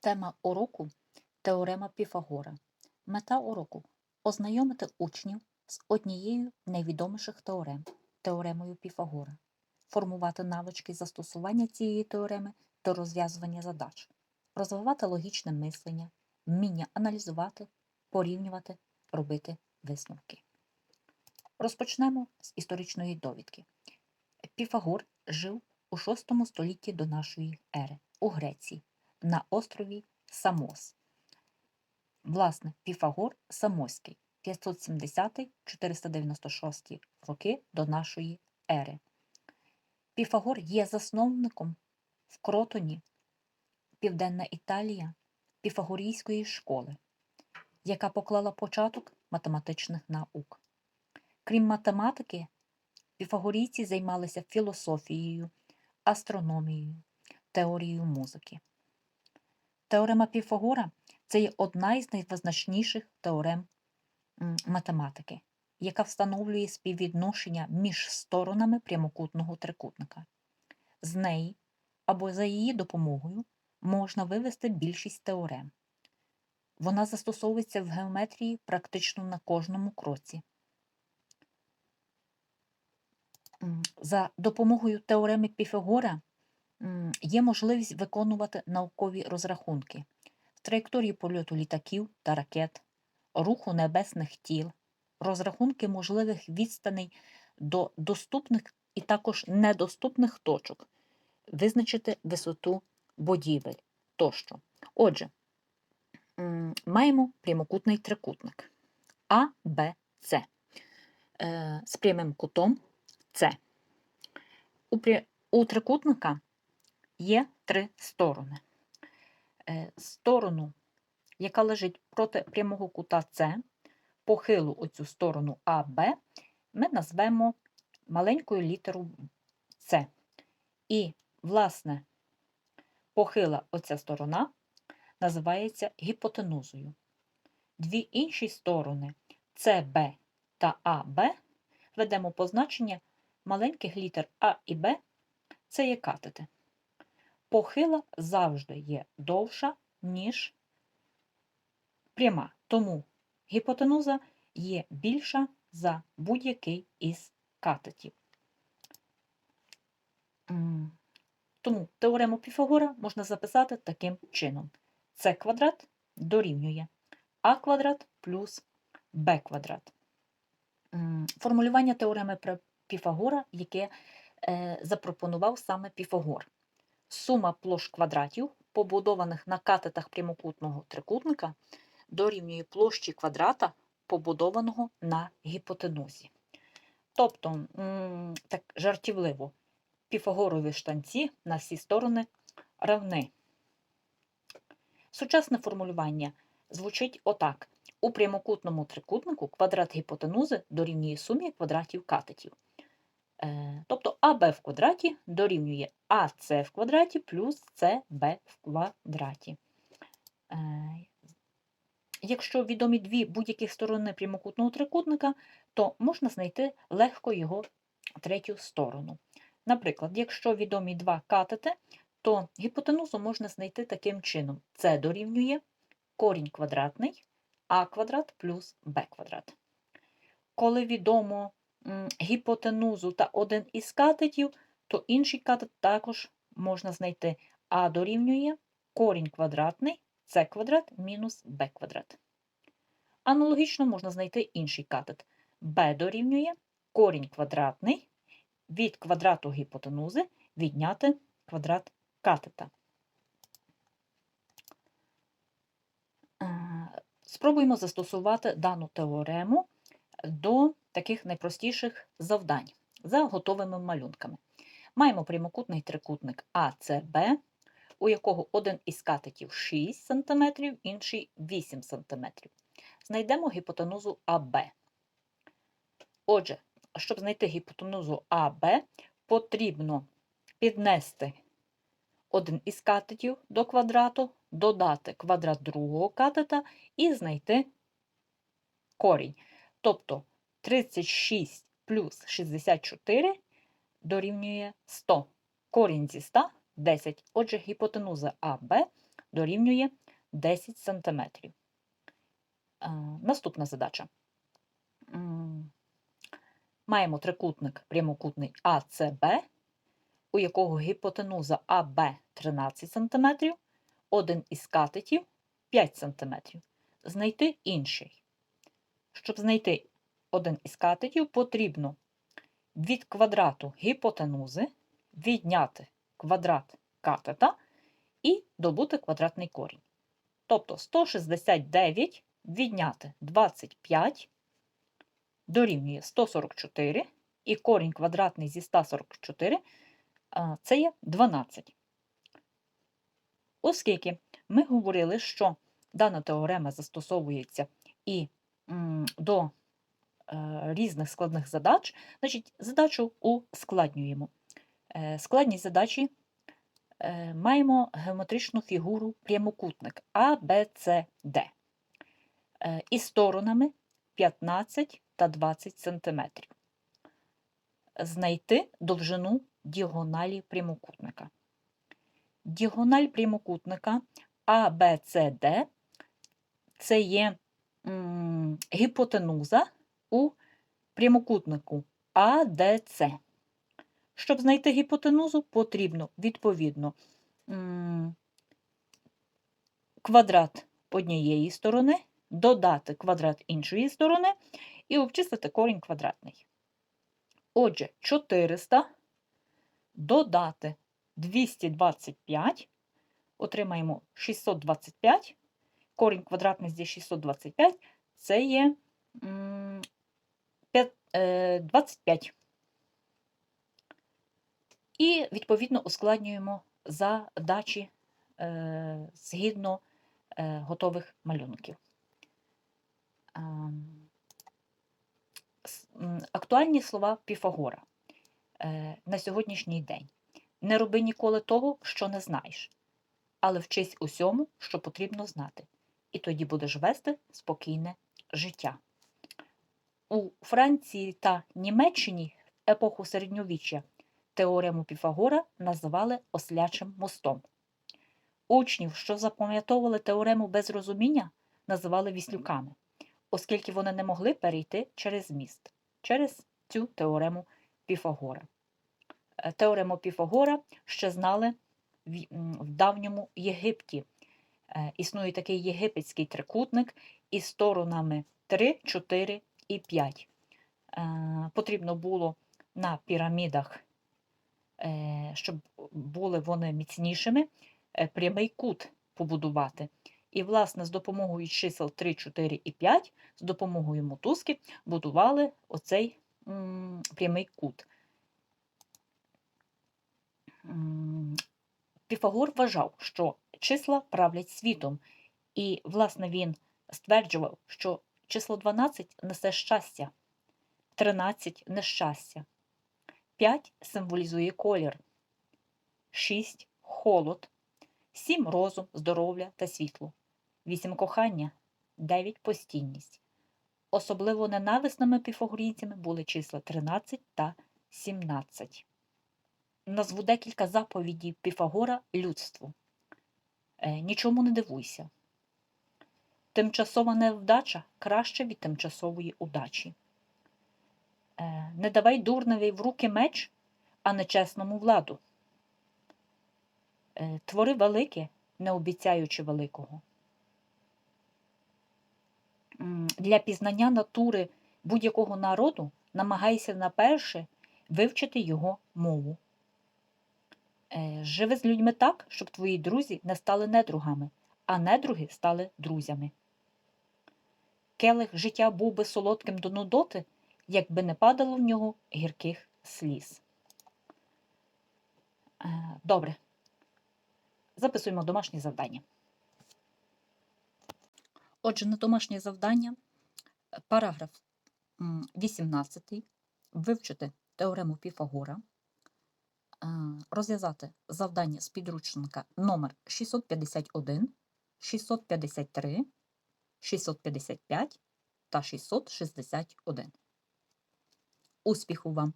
Тема уроку теорема Піфагора. Мета уроку ознайомити учнів з однією найвідоміших теорем теоремою Піфагора, формувати навички застосування цієї теореми до розв'язування задач, розвивати логічне мислення, вміння аналізувати, порівнювати, робити висновки. Розпочнемо з історичної довідки. Піфагор жив у VI столітті до нашої ери у Греції на острові Самос. Власне, Піфагор Самоський 570-496 роки до нашої ери. Піфагор є засновником в Кротоні, Південна Італія, Піфагорійської школи, яка поклала початок математичних наук. Крім математики, піфагорійці займалися філософією, астрономією, теорією музики. Теорема Піфагора це є одна із найвизначніших теорем математики, яка встановлює співвідношення між сторонами прямокутного трикутника. З неї або за її допомогою можна вивести більшість теорем. Вона застосовується в геометрії практично на кожному кроці. За допомогою теореми Піфагора є можливість виконувати наукові розрахунки в траєкторії польоту літаків та ракет, руху небесних тіл, розрахунки можливих відстаней до доступних і також недоступних точок, визначити висоту будівель тощо. Отже, маємо прямокутний трикутник А, Б, С е, з прямим кутом С. У трикутника є три сторони. Е, Сторону, яка лежить проти прямого кута С, похилу оцю сторону АБ, ми назвемо маленькою літеру С. І, власне, похила оця сторона називається гіпотенузою. Дві інші сторони СБ та АБ ведемо позначення маленьких літер А і Б це є катети. Похила завжди є довша, ніж пряма. Тому гіпотенуза є більша за будь-який із катетів. Тому теорему Піфагора можна записати таким чином. С квадрат дорівнює А квадрат плюс Б квадрат. Формулювання теореми про Піфагора, яке е, запропонував саме Піфагор. Сума площ квадратів, побудованих на катетах прямокутного трикутника, дорівнює площі квадрата, побудованого на гіпотенузі. Тобто, так жартівливо, піфагорові штанці на всі сторони равни. Сучасне формулювання звучить отак. У прямокутному трикутнику квадрат гіпотенузи дорівнює сумі квадратів катетів. Е, Тобто АБ в квадраті дорівнює АС в квадраті плюс СБ в квадраті. Е, Якщо відомі дві будь-яких сторони прямокутного трикутника, то можна знайти легко його третю сторону. Наприклад, якщо відомі два катети, то гіпотенузу можна знайти таким чином. Це дорівнює корінь квадратний а квадрат плюс b квадрат. Коли відомо гіпотенузу та один із катетів, то інший катет також можна знайти а дорівнює корінь квадратний с квадрат мінус b квадрат. Аналогічно можна знайти інший катет. b дорівнює корінь квадратний від квадрату гіпотенузи відняти квадрат катета. Е, Спробуємо застосувати дану теорему до таких найпростіших завдань за готовими малюнками. Маємо прямокутний трикутник АЦБ, у якого один із катетів 6 см, інший 8 см. Знайдемо гіпотенузу АБ. Отже, щоб знайти гіпотенузу АБ, потрібно піднести один із катетів до квадрату, додати квадрат другого катета і знайти корінь. Тобто 36 плюс 64 дорівнює 100. Корінь зі 100 10. Отже, гіпотенуза АБ дорівнює 10 см. Наступна задача. Маємо трикутник прямокутний АЦБ, у якого гіпотенуза АБ 13 см, один із катетів 5 см. Знайти інший. Щоб знайти один із катетів, потрібно від квадрату гіпотенузи відняти квадрат катета і добути квадратний корінь. Тобто 169 відняти 25 дорівнює 144, і корінь квадратний зі 144 це є 12. Оскільки ми говорили, що дана теорема застосовується і до різних складних задач, значить задачу ускладнюємо. Е, складність задачі е, маємо геометричну фігуру прямокутник А, Б, С, Д е, із сторонами 15 та 20 см. Знайти довжину діагоналі прямокутника. Діагональ прямокутника А, Б, С, Д це є м, гіпотенуза у прямокутнику АДЦ. Щоб знайти гіпотенузу, потрібно відповідно квадрат однієї сторони, додати квадрат іншої сторони і обчислити корінь квадратний. Отже, 400 додати 225, отримаємо 625. Корінь квадратний зі 625 це є 25. І, відповідно, ускладнюємо задачі е, згідно е, готових малюнків. Актуальні слова Піфагора е, на сьогоднішній день. Не роби ніколи того, що не знаєш, але вчись усьому, що потрібно знати, і тоді будеш вести спокійне життя. У Франції та Німеччині в епоху середньовіччя теорему Піфагора називали ослячим мостом. Учнів, що запам'ятовували теорему без розуміння, називали віслюками, оскільки вони не могли перейти через міст, через цю теорему Піфагора. Е, Теорему Піфагора ще знали в, давньому Єгипті. Е, Існує такий єгипетський трикутник із сторонами 3, 4 і 5. Е, Потрібно було на пірамідах, е, щоб були вони міцнішими, е, прямий кут побудувати. І, власне, з допомогою чисел 3, 4 і 5, з допомогою мотузки будували оцей прямий кут. Піфагор вважав, що числа правлять світом, і, власне, він стверджував, що число 12 несе щастя, 13 нещастя, 5 символізує колір, 6 холод, 7 розум, здоров'я та світло, 8 кохання, 9 постійність. Особливо ненависними піфагорійцями були числа 13 та 17. Назву декілька заповідей Піфагора людству. Е, Нічому не дивуйся. Тимчасова невдача краще від тимчасової удачі. Е, Не давай дурневі в руки меч, а нечесному владу. Е, Твори велике, не обіцяючи великого. Для пізнання натури будь-якого народу намагайся наперше вивчити його мову. Е, Живи з людьми так, щоб твої друзі не стали недругами, а недруги стали друзями. Келих життя був би солодким до нудоти, якби не падало в нього гірких сліз. Е, Добре. Записуємо домашнє завдання. Отже, на домашнє завдання е, параграф 18 вивчити теорему Піфагора, е, розв'язати завдання з підручника номер 651, 653, 655 та 661. Успіху вам!